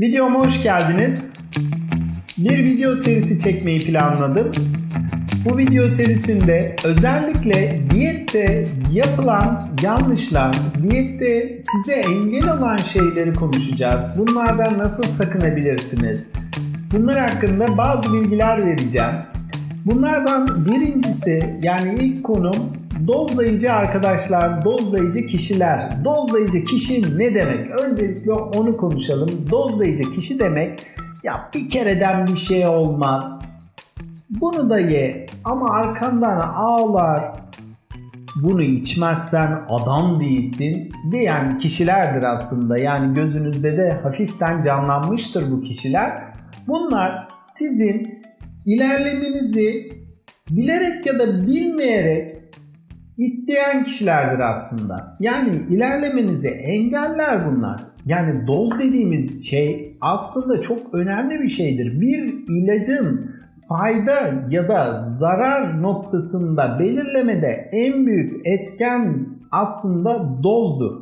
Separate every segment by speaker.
Speaker 1: Videoma hoş geldiniz. Bir video serisi çekmeyi planladım. Bu video serisinde özellikle diyette yapılan yanlışlar, diyette size engel olan şeyleri konuşacağız. Bunlardan nasıl sakınabilirsiniz? Bunlar hakkında bazı bilgiler vereceğim. Bunlardan birincisi yani ilk konum dozlayıcı arkadaşlar, dozlayıcı kişiler. Dozlayıcı kişi ne demek? Öncelikle onu konuşalım. Dozlayıcı kişi demek ya bir kereden bir şey olmaz. Bunu da ye ama arkandan ağlar. Bunu içmezsen adam değilsin diyen kişilerdir aslında. Yani gözünüzde de hafiften canlanmıştır bu kişiler. Bunlar sizin ilerlemenizi bilerek ya da bilmeyerek isteyen kişilerdir aslında. Yani ilerlemenizi engeller bunlar. Yani doz dediğimiz şey aslında çok önemli bir şeydir. Bir ilacın fayda ya da zarar noktasında belirlemede en büyük etken aslında dozdur.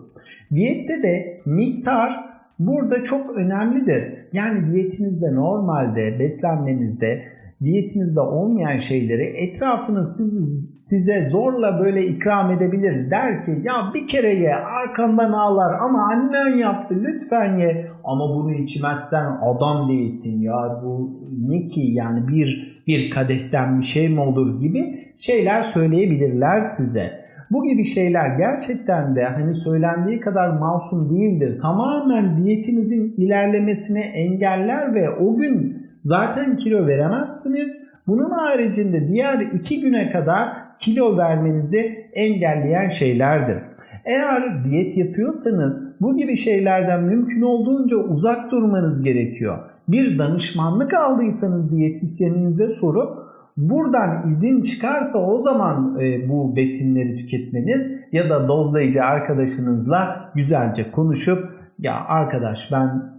Speaker 1: Diyette de miktar burada çok önemlidir. Yani diyetinizde normalde beslenmenizde diyetinizde olmayan şeyleri etrafınız sizi, size zorla böyle ikram edebilir. Der ki ya bir kere ye arkandan ağlar ama annen yaptı lütfen ye. Ama bunu içmezsen adam değilsin ya bu ne ki yani bir, bir kadehten bir şey mi olur gibi şeyler söyleyebilirler size. Bu gibi şeyler gerçekten de hani söylendiği kadar masum değildir. Tamamen diyetinizin ilerlemesini engeller ve o gün zaten kilo veremezsiniz. Bunun haricinde diğer iki güne kadar kilo vermenizi engelleyen şeylerdir. Eğer diyet yapıyorsanız bu gibi şeylerden mümkün olduğunca uzak durmanız gerekiyor. Bir danışmanlık aldıysanız diyetisyeninize sorup buradan izin çıkarsa o zaman e, bu besinleri tüketmeniz ya da dozlayıcı arkadaşınızla güzelce konuşup ya arkadaş ben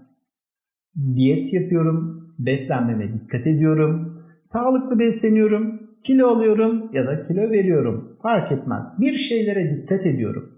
Speaker 1: diyet yapıyorum, beslenmeme dikkat ediyorum, sağlıklı besleniyorum, kilo alıyorum ya da kilo veriyorum. Fark etmez. Bir şeylere dikkat ediyorum.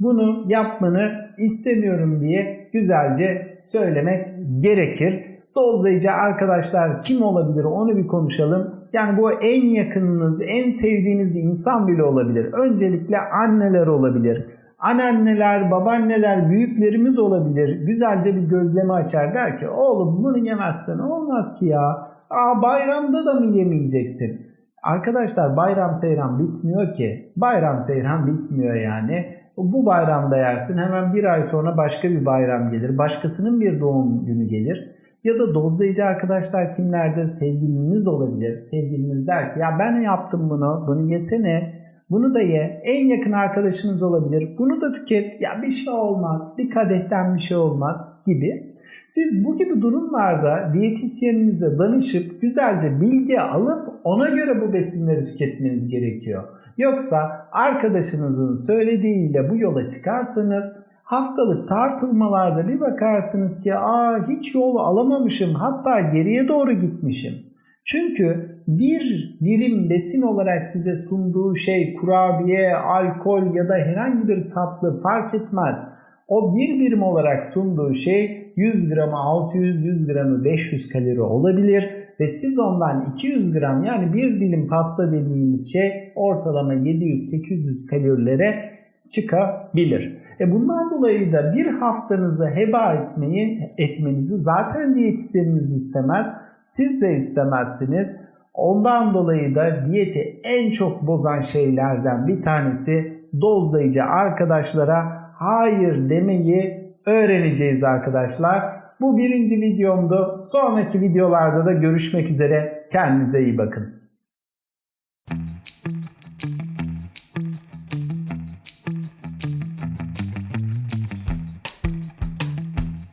Speaker 1: Bunu yapmanı istemiyorum diye güzelce söylemek gerekir. Dozlayıcı arkadaşlar kim olabilir onu bir konuşalım. Yani bu en yakınınız, en sevdiğiniz insan bile olabilir. Öncelikle anneler olabilir. Anneanneler, babaanneler, büyüklerimiz olabilir. Güzelce bir gözleme açar der ki oğlum bunu yemezsen olmaz ki ya. Aa bayramda da mı yemeyeceksin? Arkadaşlar bayram seyran bitmiyor ki. Bayram seyran bitmiyor yani. Bu bayramda yersin hemen bir ay sonra başka bir bayram gelir. Başkasının bir doğum günü gelir. Ya da dozlayıcı arkadaşlar kimlerdir? Sevgiliniz olabilir. Sevgiliniz der ki ya ben yaptım bunu, bunu yesene. Bunu da ye. En yakın arkadaşınız olabilir. Bunu da tüket. Ya bir şey olmaz. Bir kadehten bir şey olmaz gibi. Siz bu gibi durumlarda diyetisyeninize danışıp güzelce bilgi alıp ona göre bu besinleri tüketmeniz gerekiyor. Yoksa arkadaşınızın söylediğiyle bu yola çıkarsanız haftalık tartılmalarda bir bakarsınız ki aa hiç yol alamamışım hatta geriye doğru gitmişim. Çünkü bir birim besin olarak size sunduğu şey kurabiye, alkol ya da herhangi bir tatlı fark etmez. O bir birim olarak sunduğu şey 100 gramı 600, 100 gramı 500 kalori olabilir ve siz ondan 200 gram yani bir dilim pasta dediğimiz şey ortalama 700-800 kalorilere çıkabilir. E bundan dolayı da bir haftanızı heba etmeyi, etmenizi zaten diyetisyeniniz istemez. Siz de istemezsiniz. Ondan dolayı da diyeti en çok bozan şeylerden bir tanesi dozlayıcı arkadaşlara hayır demeyi öğreneceğiz arkadaşlar. Bu birinci videomdu. Sonraki videolarda da görüşmek üzere. Kendinize iyi bakın.